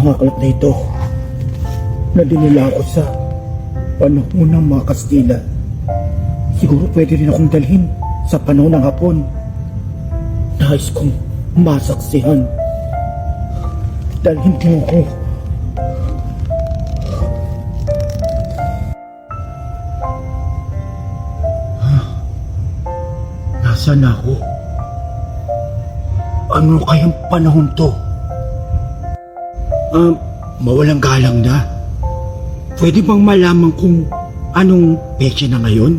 Alat na ito na dinila ako sa panahon ng mga Kastila. Siguro pwede rin akong dalhin sa panahon ng Hapon. Nais kong masaksihan. Dalhin mo ko. Nasaan ako? Ano kayang panahon to? Um, mawalang galang na. Pwede bang malaman kung anong peche na ngayon?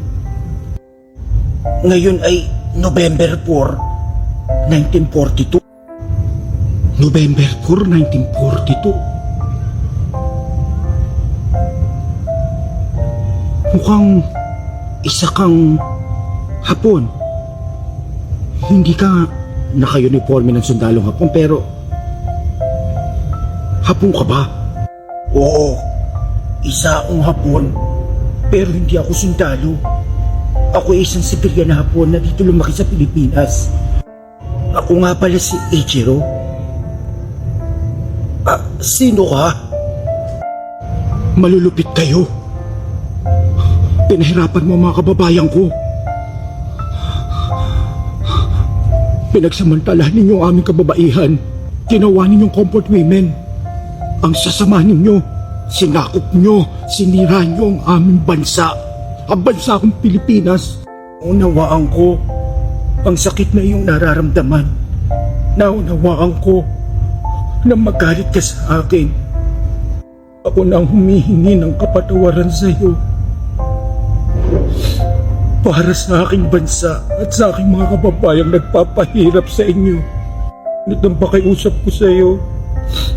Ngayon ay November 4, 1942. November 4, 1942. Mukhang isa kang hapon. Hindi ka naka-uniforme ng sundalong hapon pero hapon ka ba? Oo, isa akong hapon pero hindi ako sundalo. Ako ay isang sibilyan na hapon na dito lumaki sa Pilipinas. Ako nga pala si Ichiro. Ah, sino ka? Malulupit kayo. Pinahirapan mo mga kababayan ko. Pinagsamantalahan ninyo ang aming kababaihan. Ginawa ninyong comfort women. Ang sasama ninyo, sinakop nyo, sinira nyo ang aming bansa. Ang bansa kong Pilipinas. Unawaan ko ang sakit na iyong nararamdaman. Naunawaan ko na magalit ka sa akin. Ako na ang humihingi ng kapatawaran sa iyo. Para sa aking bansa at sa aking mga kababayang nagpapahirap sa inyo. Ngunit ang pakiusap ko sa iyo,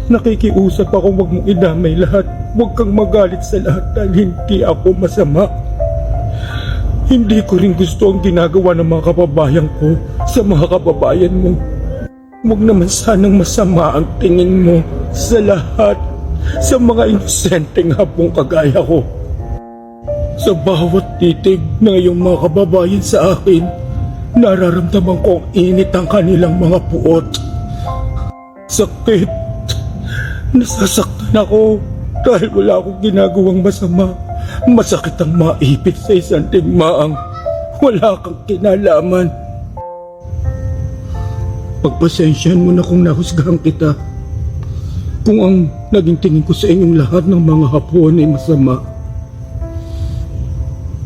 nakikiusap ako wag mong idamay lahat. Huwag kang magalit sa lahat dahil hindi ako masama. Hindi ko rin gusto ang ginagawa ng mga kababayan ko sa mga kababayan mo. Huwag naman sanang masama ang tingin mo sa lahat sa mga inosenteng hapong kagaya ko. Sa bawat titig ng iyong mga kababayan sa akin, nararamdaman ko ang init ang kanilang mga puot. Sakit. Nasasaktan ako dahil wala akong ginagawang masama. Masakit ang maipit sa isang digmaang wala kang kinalaman. Pagpasensyahan mo na kung nahusgahan kita. Kung ang naging tingin ko sa inyong lahat ng mga hapon ay masama.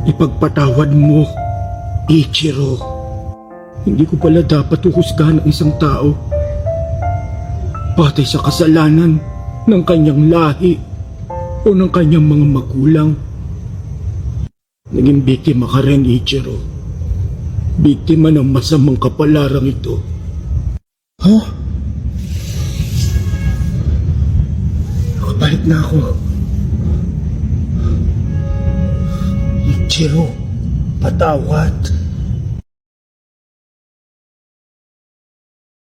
Ipagpatawad mo, Ichiro. Hindi ko pala dapat uhusgahan ang isang tao. Patay sa kasalanan ng kanyang lahi o ng kanyang mga magulang. Naging biktima ka rin, Ichiro. Biktima ng masamang kapalarang ito. Huh? Nakabalik na ako. Ichiro, patawad.